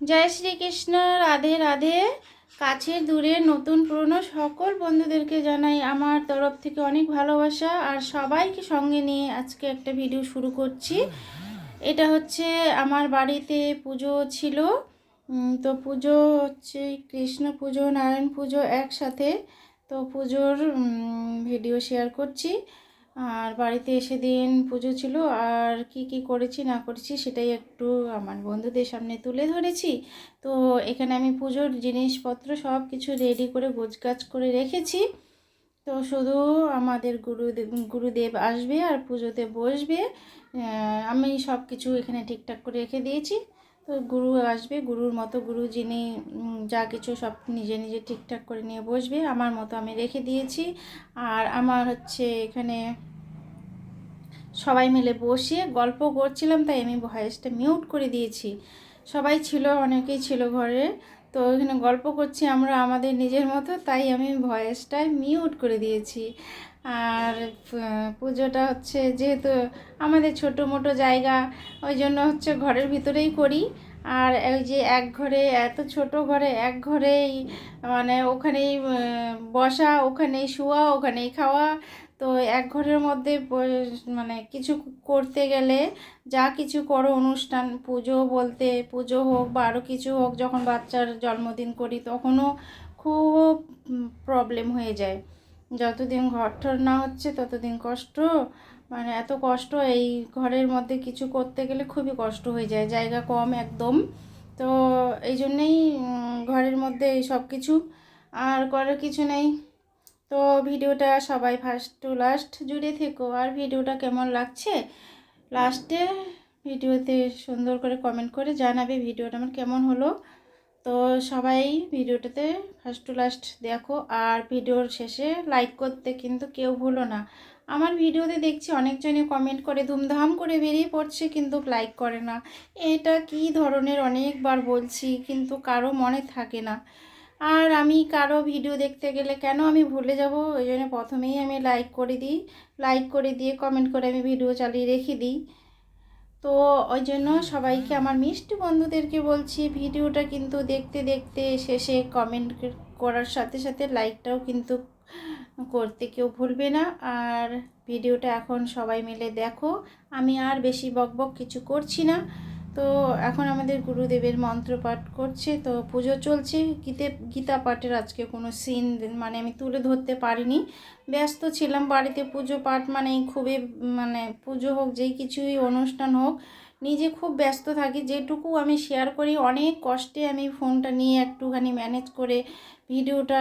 জয় শ্রীকৃষ্ণ, রাধে রাধে। কাছের দূরে নতুন পুরনো সকল বন্ধুদেরকে জানাই আমার তরফ থেকে অনেক ভালোবাসা। আর সবাইকে সঙ্গে নিয়ে আজকে একটা ভিডিও শুরু করছি। এটা হচ্ছে আমার বাড়িতে পুজো ছিল। তো পুজো হচ্ছে কৃষ্ণ পুজো, নারায়ণ পুজো একসাথে। তো পুজোর ভিডিও শেয়ার করছি। আর বাড়িতে এসে দিন পুজো ছিল, আর কি কি করেছি, না করেছি সেটাই একটু আমার বন্ধুদের সামনে তুলে ধরেছি। তো এখানে আমি পুজোর জিনিসপত্র সব কিছু রেডি করে গোছগাছ করে রেখেছি। তো শুধু আমাদের গুরুদেব গুরুদেব আসবে আর পুজোতে বসবে। আমি সব কিছু এখানে ঠিকঠাক করে রেখে দিয়েছি। তো গুরু আসবে, গুরুর মতো গুরু যিনি যা কিছু সব নিজে নিজে ঠিকঠাক করে নিয়ে বসবে, আমার মতো আমি রেখে দিয়েছি। আর আমার হচ্ছে এখানে সবাই মিলে বসে গল্প করছিলাম, তাই আমি ভয়েসটা মিউট করে দিয়েছি। সবাই ছিল, অনেকেই ছিল ঘরে, তো এখানে গল্প করছি আমরা আমাদের নিজের মতো, তাই আমি ভয়েসটা মিউট করে দিয়েছি। আর পুজোটা হচ্ছে যেহেতু আমাদের ছোটো মোটো জায়গা, ওই জন্য হচ্ছে ঘরের ভিতরেই করি। আর ওই যে এক ঘরে, এত ছোট ঘরে, এক ঘরেই মানে ওখানেই বসা, ওখানেই শোয়া, ওখানেই খাওয়া। তো এক ঘরের মধ্যে মানে কিছু করতে গেলে যা কিছু করো অনুষ্ঠান, পুজো বলতে পুজো হোক বা আরও কিছু হোক, যখন বাচ্চার জন্মদিন করি, তখনও খুব প্রবলেম হয়ে যায়। যতদিন ঘর টর না হচ্ছে, ততদিন কষ্ট। মানে এত কষ্ট এই ঘরের মধ্যে কিছু করতে গেলে খুবই কষ্ট হয়ে যায়, জায়গা কম একদম। তো এই জন্যেই ঘরের মধ্যে এই সব কিছু আর করার কিছু নেই। তো ভিডিওটা সবাই ফার্স্ট টু লাস্ট জুড়ে থেকো। আর ভিডিওটা কেমন লাগছে? লাস্টে ভিডিওতে সুন্দর করে কমেন্ট করে জানাবে ভিডিওটা আমার কেমন হলো। তো সবাই ভিডিওটাতে ফার্স্ট টু লাস্ট দেখো, আর ভিডিওর শেষে লাইক করতে কিন্তু কেউ ভুলো না। আমার ভিডিওতে দেখছি অনেকজনই কমেন্ট করে ধুমধাম করে বেরিয়ে পড়ছে, কিন্তু লাইক করে না। এটা কি ধরনের অনেকবার বলছি, কিন্তু কারও মনে থাকে না। আর আমি কারও ভিডিও দেখতে গেলে কেন আমি ভুলে যাব? ওই জন্য প্রথমেই আমি লাইক করে দিই। লাইক করে দিয়ে কমেন্ট করে আমি ভিডিও চালিয়ে রেখে দিই। তো ওই জন্য সবাইকে আমার মিষ্টি বন্ধুদেরকে বলছি, ভিডিওটা কিন্তু দেখতে দেখতে শেষে কমেন্ট করার সাথে সাথে লাইকটাও কিন্তু করতে কেউ ভুলবে না। আর ভিডিওটা এখন সবাই মিলে দেখো। আমি আর বেশি বকবক কিছু করছি না। তো এখন আমাদের গুরুদেবের মন্ত্র পাঠ করছে, তো পুজো চলছে। গীতে, গীতা পাঠের আজকে কোনো সিন মানে আমি তুলে ধরতে পারিনি। ব্যস্ত ছিলাম বাড়িতে পুজো পাঠ মানে খুবই মানে পুজো হোক, যেই কিছুই অনুষ্ঠান হোক, নিজে খুব ব্যস্ত থাকি। যেটুকু আমি শেয়ার করি, অনেক কষ্টে আমি ফোনটা নিয়ে একটুখানি ম্যানেজ করে ভিডিওটা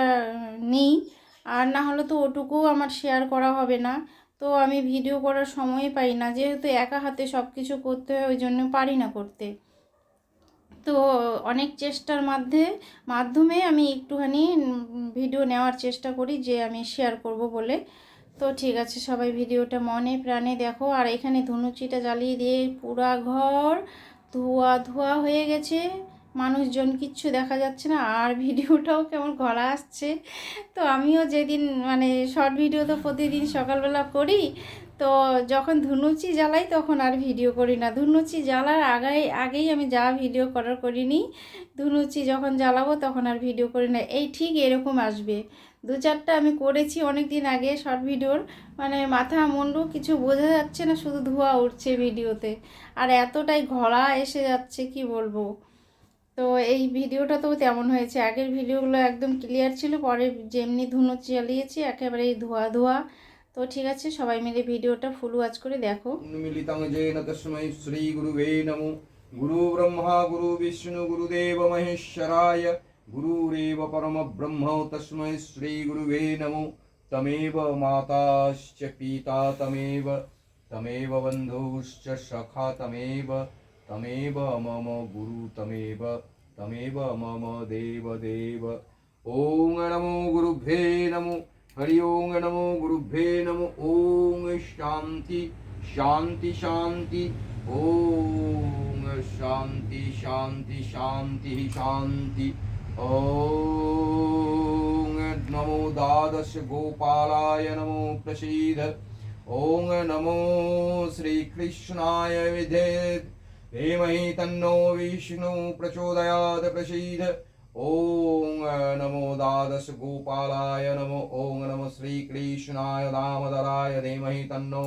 নিই। আর না হলে তো ওটুকুও আমার শেয়ার করা হবে না। তো আমি ভিডিও করার সময় পাই না, যেহেতু একা হাতে সব কিছু করতে হয়, ওই জন্য পারি না করতে। তো অনেক চেষ্টার মধ্যে, মাধ্যমে আমি একটুখানি ভিডিও নেওয়ার চেষ্টা করি, যে আমি শেয়ার করব বলে। তো ঠিক আছে, সবাই ভিডিওটা মনে প্রাণে দেখো। আর এখানে ধনুচিটা জ্বালিয়ে দিয়ে পুরা ঘর ধোয়া ধোয়া হয়ে গেছে। মানুষজন কিচ্ছু দেখা যাচ্ছে না, আর ভিডিওটাও কেমন গলা আসছে। তো আমিও যেদিন মানে শর্ট ভিডিও তো প্রতিদিন সকালবেলা করি, তো যখন ধুনুচি জ্বালাই তখন আর ভিডিও করি না। ধুনুচি জ্বালার আগে আগেই আমি যা ভিডিও করার করিনি, ধুনুচি যখন জ্বালাবো তখন আর ভিডিও করি না। এই ঠিক এরকম আসবে। দু চারটা আমি করেছি অনেক দিন আগে শর্ট ভিডিওর মানে মাথা মুন্ডু কিছু বোঝা যাচ্ছে না, শুধু ধোঁয়া উঠছে ভিডিওতে আর এতটাই ঘোড়া এসে যাচ্ছে, কি বলব? তো এই ভিডিওটা তো তেমন হয়েছে। আগের ভিডিওগুলো একদম ক্লিয়ার ছিল, পরে যেমনি ধুনো চালিয়েছি একেবারে ধোয়া ধোয়া। তো ঠিক আছে, সবাই মিলে ভিডিওটা ফুল ওয়াচ করে দেখো। শ্রী গুরুবে গুরু ব্রহ্মা, গুরু বিষ্ণু, গুরুদেব মহেশ্বরায়। গুরুরেব পরম ব্রহ্ম তস্মৈ শ্রী গুরুবে নমো। তমেব মাতাশ্চ পিতা, তমেব তমেব বন্ধুশ্চ সখা, তমেব तमेव मम गुरु तमेव तमेव मम देवदेव ॐ नमो गुरुभ्ये नमो हरि ओं नमो गुरुभ्ये नमो ॐ शान्ति शान्ति शान्ति ॐ शान्ति शान्ति शान्तिः शान्ति ॐ नमो द्वादश गोपालाय नमो प्रसीद ॐ नमो श्रीकृष्णाय विधे धीमहि तन्नो विष्णु प्रचोदयात् प्रसीद ॐ नमो द्वादश गोपालाय नमो ॐ नमो श्रीकृष्णाय दामोदराय धीमहि तन्नो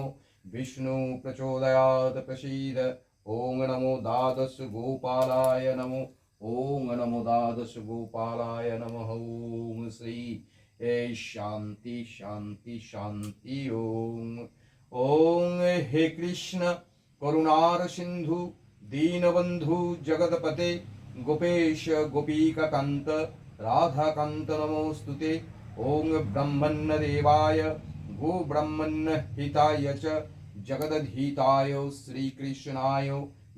विष्णु प्रचोदयात् प्रसीद ॐ नमो द्वादश गोपालाय नमो ॐ नमो द्वादश गोपालाय नमः ॐ श्री ए शान्ति शान्ति शान्ति ॐ ॐ हे कृष्ण करुणार सिन्धु दीनबन्धु जगतपते गोपेश गोपीककान्त राधाकान्त नमोऽस्तु ते ॐ ब्रह्मण्यदेवाय गोब्रह्मण्य हिताय च जगदधीताय श्रीकृष्णाय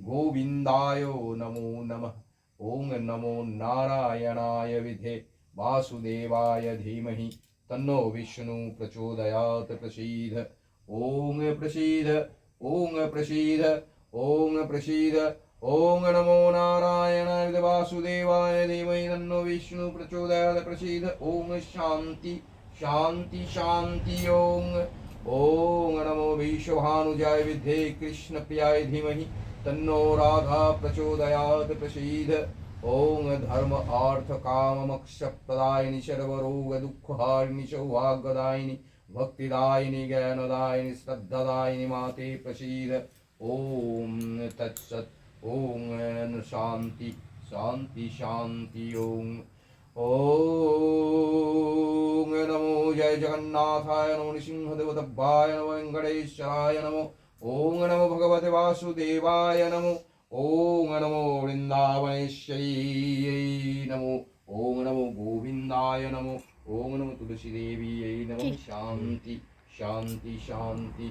गोविन्दाय नमो नमः ॐ नमो नारायणाय विधे वासुदेवाय धीमहि तन्नो विष्णु प्रचोदयात् प्रसीद ॐ प्रसीद ॐ प्रसीद ॐ प्रसीद ॐ नमो नारायणाय वासुदेवाय धीमहि तन्नो विष्णु प्रचोदयात् प्रसीद ॐ शान्ति शान्ति शान्ति ॐ ॐ नमो विश्वभानुजाय विद्धे कृष्णप्रियाय धीमहि तन्नो राधा प्रचोदयात् प्रसीद ॐ धर्म अर्थ काम मोक्ष प्रदायिनि सर्वरोग दुःखहारिणि सौभाग्यदायिनि भक्तिदायिनि ज्ञानदायिनि श्रद्धदायिनि माते प्रसीद ওম তৎসৎ ওম শান্তি শান্তি শান্তি ওম ওম নমো জয় জগন্নাথায় নমো নৃসিংহদেবতাভ্যায় নমো ভেঙ্কটেশ্বরায় নমো ওম নমো ভগবতে বাসুদেবায় নমো ওম নমো বৃন্দাবনেশ্বরীয় নমো ওম নমো গোবিন্দায় নমো ওম নমো তুলসী দেবী নমো শান্তি শান্তি শান্তি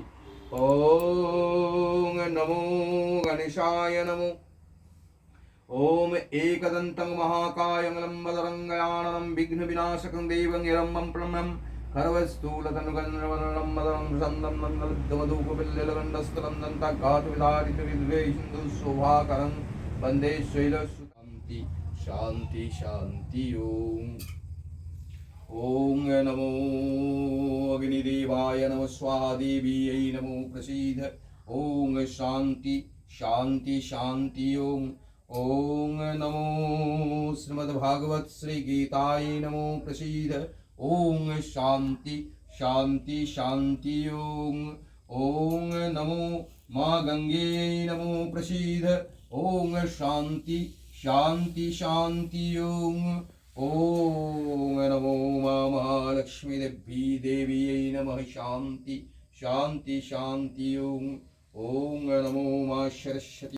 ॐ नमो गणेशाय नमो ॐ एकदन्तं महाकायं लम्बदरङ्गयाननं विघ्नविनाशकं देवं हिरम्बं प्रणम् खरवस्थूलतनुगन्धर्वनलं मदनं सन्दं नन्दलब्धमधूपबिल्लगण्डस्थलं दन्तघातविदारितविद्वेषिन्दु शोभाकरं वन्दे शैलसुशान्ति शान्ति शान्ति ॐ ॐ नमो अग्निदेवाय नमः स्वाहादेव्यै नमो प्रसीद ॐ शान्ति शान्ति शान्ति ॐ ॐ नमो श्रीमद्भागवत श्रीगीताय नमो प्रसीद ॐ शान्ति शान्ति शान्ति ॐ ॐ नमो मा गङ्गे नमो प्रसीद ॐ शान्ति शान्ति शान्ति ॐ ॐ नमो मा महालक्ष्मीदेवी देव्यै नमः शान्ति शान्ति शान्ति ॐ ॐ नमो मा सरस्वती